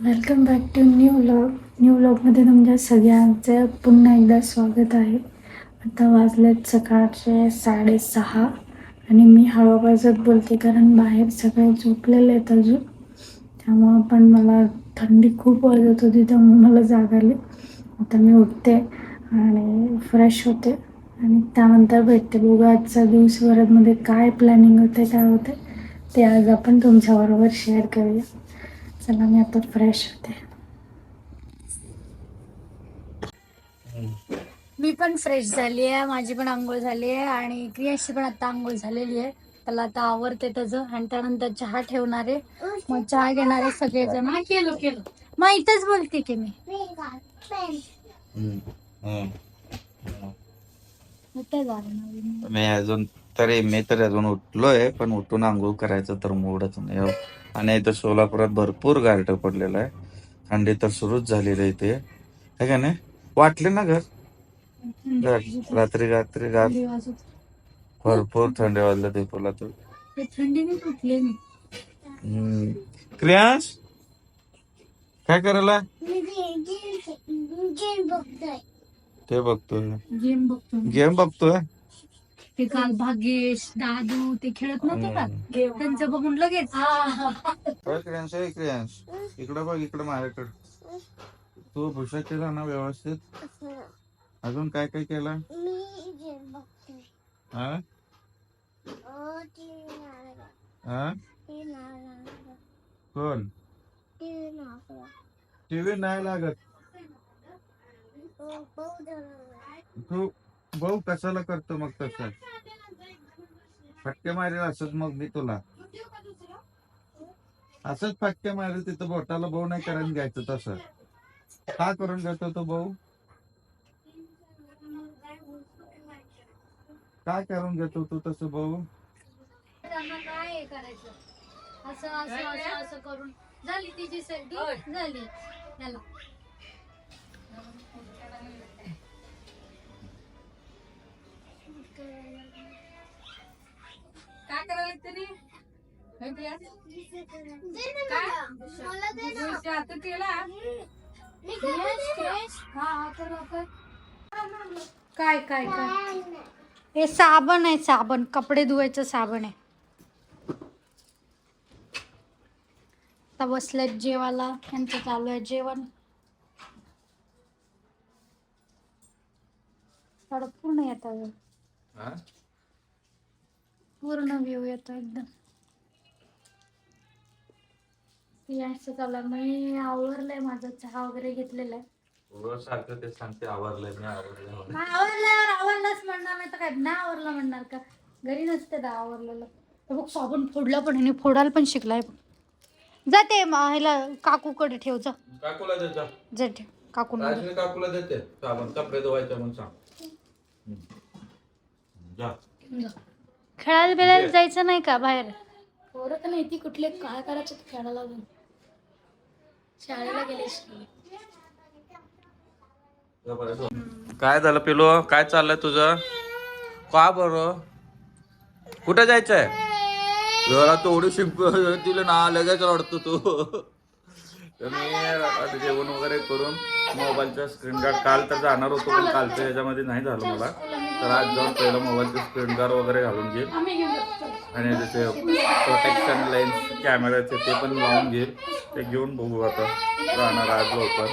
Welcome back to new vlog new व्लॉगमध्ये तुमच्या सगळ्यांचं पुन्हा एकदा स्वागत आहे. आता वाजलेत सकाळचे साडेसहा आणि मी हळूबाजत बोलते कारण बाहेर सगळे झोपलेले आहेत अजून. त्यामुळं पण मला थंडी खूप वाजत होती त्यामुळे मला जाग आली. आता मी उठते आणि फ्रेश होते. आणि त्यानंतर भेटते. बघू आजचा दिवसभरामध्ये काय प्लॅनिंग होते काय होते ते आज आपण तुमच्याबरोबर शेअर करूया. चला मी आता फ्रेश होते. मी पण फ्रेश झाली आहे माझी पण आंघोळ झाली आहे आणि क्रियाशी पण आता आंघोळ झालेली आहे. त्याला आता आवडते त्याचं आणि त्यानंतर चहा ठेवणार आहे. मग चहा घेणारे सगळेजण. हा केलो केलो. मग इथंच बोलते की मी अजून तरी मी तर अजून उठलोय पण उठून आंघोळ करायचं तर मूडच नाही हो. आणि इथं सोलापुरात भरपूर गारठ पडलेलं आहे. थंडी तर सुरूच झालेली आहे इथे. है का नाही? वाटले ना घर? रा- रात्री रात्री वाजत. भरपूर थंडी वाजलं ते तुला तर ते थंडीने उठले मी. हम्म. क्रियांश? काय करायला? ते बघतोय. गेम बघतो मी. गेम बघतोय? ते काल भाग्येश दादू ते खेळत नव्हते का? त्यांचं बघून लगेच. क्रियांश क्रियांश. इकडं बघ इकडं माझ्याकडं. तू भुसा केला ना व्यवस्थित? अजून काय काय केला? हा हा कोण? टीव्ही नाही लागत. तू भाऊ कशाला करतो मग तसं. फटके मारेल असंच मग मी तुला. असंच फटके मारेल तिथं बोटाला भाऊ नाही करून घ्यायचं तसं. का करून घेतो तो भाऊ काय करून घेतो तू तसं भाऊ काय करायचं? असं असं असं असं करून. झाली तिची झाली. आता केला काय काय काय? हे साबण आहे साबण. कपडे धुवायचं साबण आहे. आता बसलेत जेवायला. त्यांचं चालू आहे जेवण. थोडं पूर्ण येतं पूर्ण व्ह्यू येतो एकदम. यायचं चालू आहे मी आवरलंय माझं चहा वगैरे घेतलेला. आहे रोज सारखं ते सांगते आवरलंय मी आवरलंय नाही आवरल्यावर आवरलंच म्हणणार नाही तर काय नाही आवरलं म्हणणार का? घरी नसते दा आवरलेलं. हे बघ साबण फोडला पण ह्याने फोडायला पण शिकलाय बघ. जा ते म- ह्याला काकूकडे ठेव जा. काकूला देता जा. ठेव. काकू राजनी काकूला देते. साबण कपडे धुवायचे म्हणून सांग. जा. खेळायला बिळायला जायचं नाही का बाहेर? पोरं का नाही ती कुठले काय करायचं ते खेळायला जाऊन शाळेला गेले काय झालं पिलो? काय चाललंय तुझं? का बरं? कुठं जायचंय? जरा तेवढी शिंप तुला ना लगेच रडतो तू. तर मी आता जेवण वगैरे करून मोबाईलचा स्क्रीन गार्ड काल तर जाणार होतो पण कालचं याच्यामध्ये नाही झालं मला. तर आज जाऊन पहिलं मोबाईलचं स्क्रीन गार्ड वगैरे घालून घेईल आणि त्याचे प्रोटेक्शन लेन्स कॅमेराचे ते पण लावून घेईल ते घेऊन बघू आता. राहणार आज लवकर.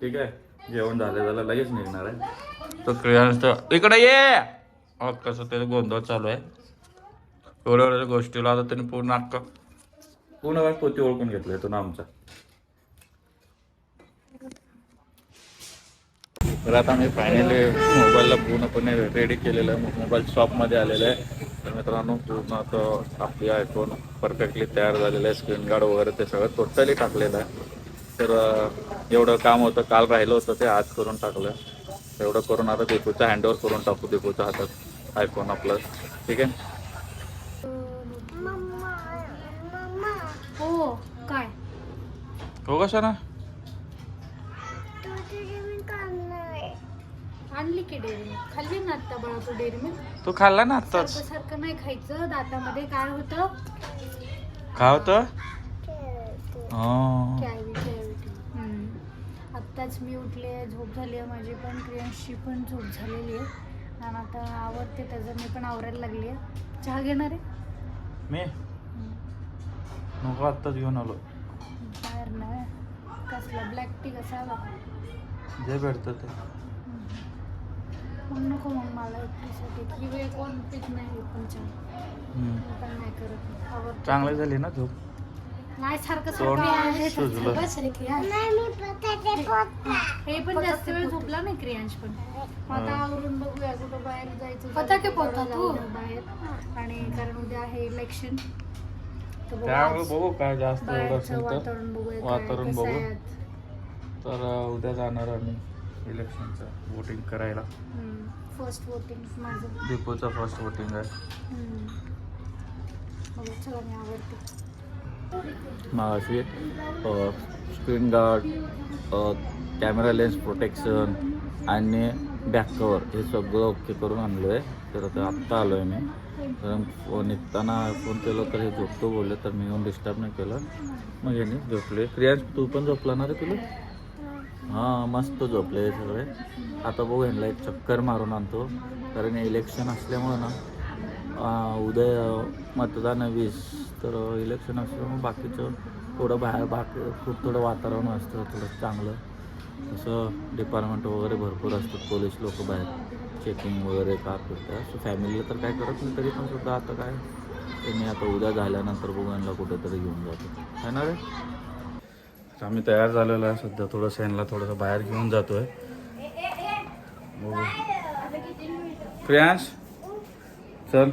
ठीक आहे? जेवण झालं झालं लगेच निघणार आहे. तर इकडे ये! कसं ते गोंधळ चालू आहे. एवढ्या एवढ्या गोष्टीला आता त्यांनी पूर्ण अक्का पूर्ण पोती ओळखून घेतलंय तो ना आमचा. तर आता मी फायनली मोबाईलला पूर्णपणे रेडी केलेलं आहे. मोबाईल शॉपमध्ये आलेलं आहे. तर मित्रांनो पूर्ण आता आपली आयफोन परफेक्टली तयार झालेलं आहे. स्क्रीन गार्ड वगैरे ते सगळं टोटली टाकलेलं आहे. तर एवढं काम होतं काल राहिलं होतं ते आज करून टाकलं. एवढं करून आता दीपूच्या हँडओव्हर करून टाकू दीपूच्या हातात आयफोन आपलं. ठीक आहे? हो काय? हो तू डेअरी मिल्क तू खाल्ला ना आत्ताच? सारखं नाही खायचं. दातामध्ये काय होतं? काय होतं? कॅव्हिटी आत्ताच मी उठली झोप झाली आहे माझी पण. क्रियांशी पण झोप झालेली आहे. आणि आता आवडते त्याचं मी पण आवरायला लागली आहे. चहा घेणार आहे? मी. नको आत्ताच घेऊन आलो. बाहेर नाही कसला? ब्लॅक टी कसा? जे भेटतं ते. मग नको मग मला एकटीसाठी की वेळ कोण पित नाही पण चहा हम्म. मी पण नाही करत आवडते चांगली झाली ना झोप नाही सारखं तोंड सारखं आहे सुजलं. बस रे क्रियांश. हे पण जास्त वेळ झोपला नाही क्रियांश पण मग आता आवरून बघूया कुठं बाहेर जायचं पताके तू? जाऊया बाहेर आणि कारण उद्या आहे इलेक्शन तर बघू त्यामुळे आज बघू काय जास्त एवढं बाहेरचं असेल तर वातावरण बघूया काय वातावरण कसं बघू. आज. तर अं, उद्या जाणार आम्ही इलेक्शनचं वोटिंग करायला. फर्स्ट वोटिंग माझं. दीपूचं फर्स्ट वोटिंग आहे. हम्म. बघू चला मी आवडते. मागाशी screen guard camera lens protection आणि बॅक कवर हे सगळं ओके करून आणलो आहे तर आता आत्ता आलो आहे मी. कारण फोन निघताना फोन केलं तर हे झोपतो बोलले तर मी येऊन डिस्टर्ब नाही केलं. मग यांनी झोपले. क्रियांश तू पण झोपला ना रे तुला? हां मस्त झोपले सगळे. आता बघू ह्यांना एक चक्कर मारून आणतो. कारण इलेक्शन असल्यामुळं ना उद्या मतदान वीस. तर इलेक्शन असल्यामुळं बाकीचं थोडं बाहेर बाकी खूप थोडं वातावरण असतं थोडं चांगलं. तसं डिपार्टमेंट वगैरे भरपूर असतात पोलीस लोक बाहेर. चेकिंग वगैरे का करतात. असं फॅमिलीला तर काय करत नाही तरी पण सुद्धा आता काय त्यांनी आता उद्या झाल्यानंतर बघायला कुठेतरी घेऊन जातो. आहे ना रे? तर आम्ही तयार झालेलो आहे सध्या. थोडंसं यांना थोडंसं बाहेर घेऊन जातोय. प्रियांश चल.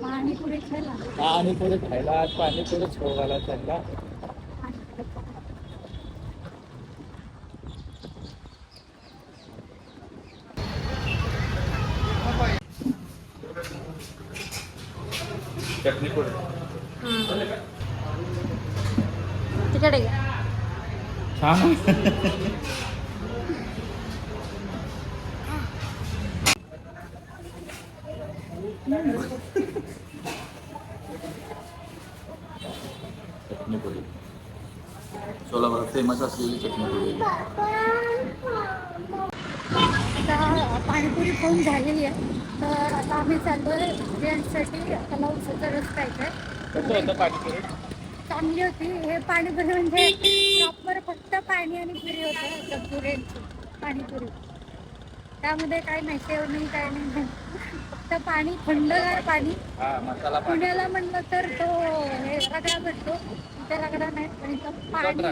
पाणीपुरी खायला आणि पुढे खायला आज पाणी पुढे छोगाला चालला चटणी पुढे तिकडे छान चटणी पुढे सोलापूर फेमस असलेली चटणी पुढे आता पाणीपुरी खाऊन झालेली आहे. तर आता आम्ही चाललोय जेंट्ससाठी त्याला उसाचा रस कसं होतं पाणीपुरी? चांगली होती. हे पाणीपुरी म्हणजे प्रॉपर फक्त पाणी आणि पुरी होतं पुऱ्यांची पाणीपुरी. त्यामध्ये काय नाही शेव नाही काय नाही. फक्त पाणी थंडगार पाणी. हा पुण्याला म्हणलं तर तो हे रगडा भेटतो इथे रगडा नाही पण इथं पाणी.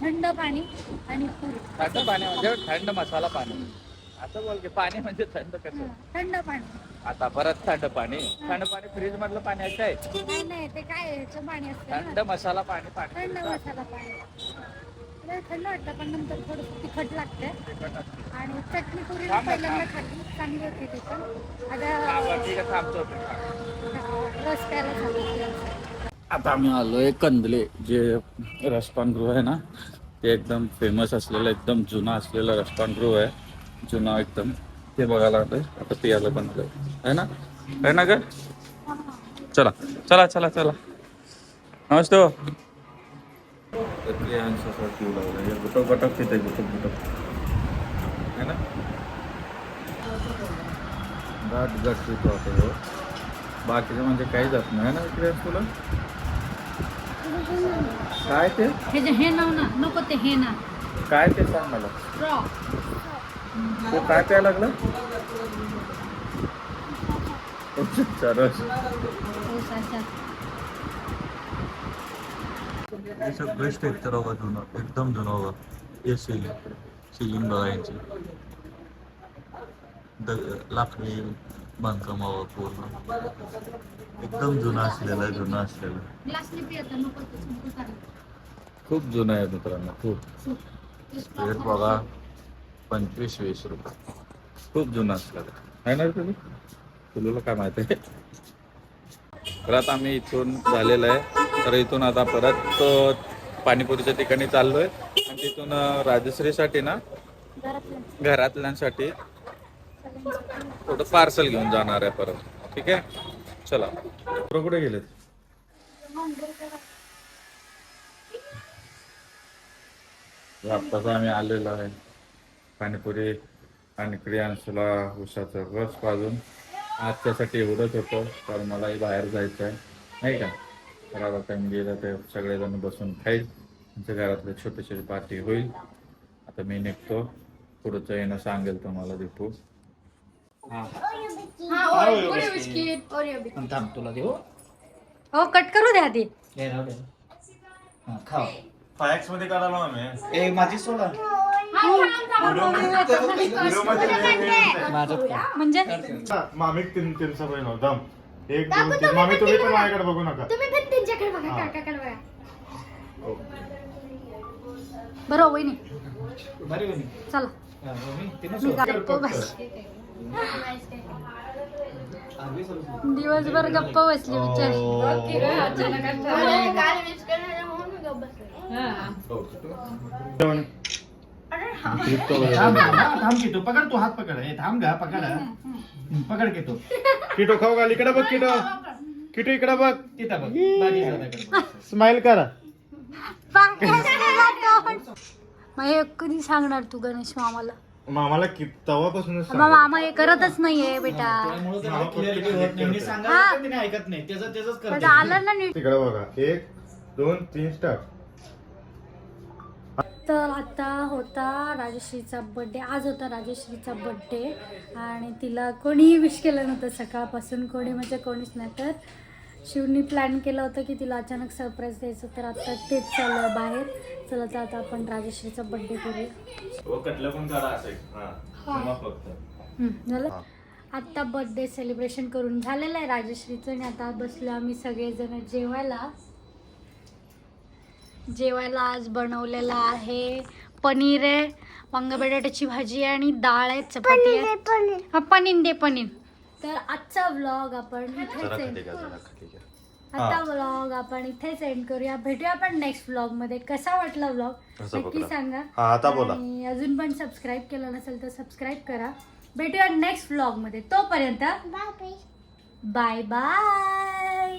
थंड पाणी आणि पुरी. थंड पाणी म्हणजे थंड मसाला पाणी. असं बोल की पाणी म्हणजे थंड कसं? थंड पाणी. आता परत थंड पाणी. थंड पाणी फ्रीज मधलं पाणी असं आहे? नाही नाही ते काय ह्याचं पाणी असतं ना. थंड मसाला पाणी पाणी थंड मसाला पाणी. लय थंड वाटतं पण नंतर थोडं तिखट लागतं. आणि चटणी पुरी थांब ना, पहिल्यांदा. खाल्ली. चांगली होती ती पण. हा, बरं, आता ठीक आहे, थांबतो रस प्यायला झालं आता आम्ही आलोय कंदले जे रसपानगृह आहे ना ते एकदम फेमस असलेलं एकदम जुना असलेलं रसपानगृह आहे. जुना एकदम. ते बघायला आलोय आता पियाला पण आलोय आहे ना? आहे ना ग? चला. चला चला चला. नमस्ते गुटक तिथे गुटक है. ना आता. बाकीचं म्हणजे काही जात नाही. ना इकडे तुला? काय ते? हे जे हे ना नको ते हे ना. काय ते सांग मला. तो काय प्यायला लागलं? अच्छा, रस हे सगळे स्ट्रक्चर जुनं एकदम जुनं हवं हे सिलिंग सिलिंग बघा यांची द लाकडी बांधकाम हवं पूर्ण. एकदम जुना असलेलं आहे, जुनं असलेलं. खूप जुनं आहे मित्रांनो खूप. बघा. पंचवीस वीस रुपये. खूप जुनं असला आहे ना तुम्ही तुला? काय माहिती आहे? परत आम्ही इथून झालेलं आहे. तर इथून आता परत पाणीपुरीच्या ठिकाणी चाललोय. आणि तिथून राजश्रीसाठी ना घरातल्यांसाठी थोडं पार्सल घेऊन जाणार आहे परत. ठीक आहे? चला. कुठे गेलेत? आत्ताच आम्ही आलेलो आहे. पाणीपुरी आणि क्रियांशला उसाचं रस पाजून आजच्यासाठी एवढंच होतं कारण मलाही बाहेर जायचं आहे. नाही का? तर आता गेलं तर सगळेजण बसून खाईल. आमच्या घरातले छोटे छोटे पार्टी होईल. आता मी निघतो. पुढचं येणं सांगेल तुम्हाला दीपू. थांब तुला देऊ? हो कट करू द्या आधी. खाव फायक्समध्ये काढायला आम्ही ए माझी सोडा. म्हणजे मामी तीन तीन सवय दम एक दोन तीन मामी तुम्ही पण माझ्याकडे बघू नका तुम्ही पण त्यांच्याकडे बघा काकाकडे बघा बरं वहिनी बरी चला हा, मम्मी, तिनं मी गप्प बस आम्ही दिवसभर गप्प बसली बिचारी हो. थांब पकड तू हात पकड. थांब गा पकड. हम्म, पकड की तू किटो. खाऊ घाल. इकडे बघ किटो. किटो इकडे बघ. तिथं बघ. बाकी दादाकडे बघ. स्माइल करा. मग हे कधी सांगणार तू गणेश मामाला? मामाला कि तवापासूनच मग मामा हे करतच नाहीये बेटा. त्यामुळे त्याला clarity होत नाही. मी सांगायला हा. पण तिने ऐकत नाही. त्याचं त्याच करते आता आलं ना नीट. तिकडे बघा. एक दोन तीन स्टार्ट तर आता होता राजश्रीचा बड्डे आज होता राजश्रीचा बड्डे आणि तिला कोणीही विश केलं नव्हतं सकाळपासून. कोणी म्हणजे कोणीच नाही. तर शिवनी प्लॅन केलं होतं की तिला अचानक सरप्राईज द्यायचं. तर आता तेच चालू आहे बाहेर. चला तर आता आपण राजश्रीचा बड्डे करूया. हम्म, झालं? आत्ता बर्थडे सेलिब्रेशन करून झालेलं आहे राजश्रीचं. आणि आता बसलो आम्ही सगळेजण जेवायला. जेवायला आज बनवलेलं आहे. पनीर आहे वांग बटाट्याची भाजी आहे आणि डाळ आहे चपाती आहे. हा पनीर दे पनीर. तर आजचा व्लॉग आपण इथेच end आता व्लॉग आपण इथेच एंड करूया. भेटूया आपण नेक्स्ट व्लॉगमध्ये. कसा वाटला व्लॉग नक्की सांगा. हा, आता बोला. आणि अजून पण सबस्क्राईब केलं नसेल तर सबस्क्राईब करा. भेटूया नेक्स्ट व्लॉगमध्ये. तोपर्यंत बाय बाय